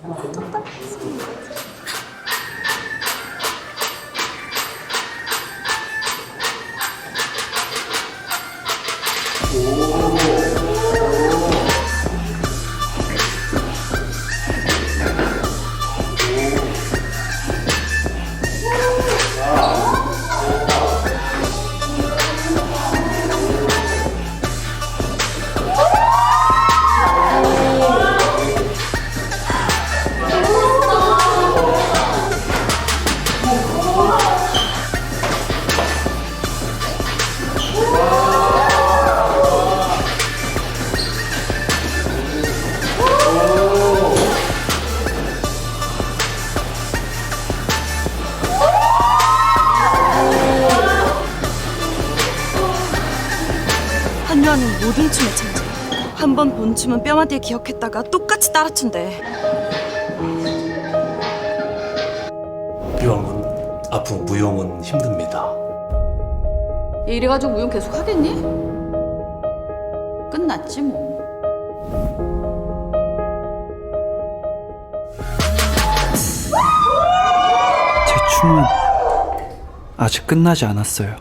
おお 한유아는 모든 춤에 천재. 한 번 본 춤은 뼈마디에 기억했다가 똑같이 따라 춘대. 비왕은 아픈 무용은 힘듭니다. 이래가지고 무용 계속 하겠니? 끝났지 뭐. 제 춤은 아직 끝나지 않았어요.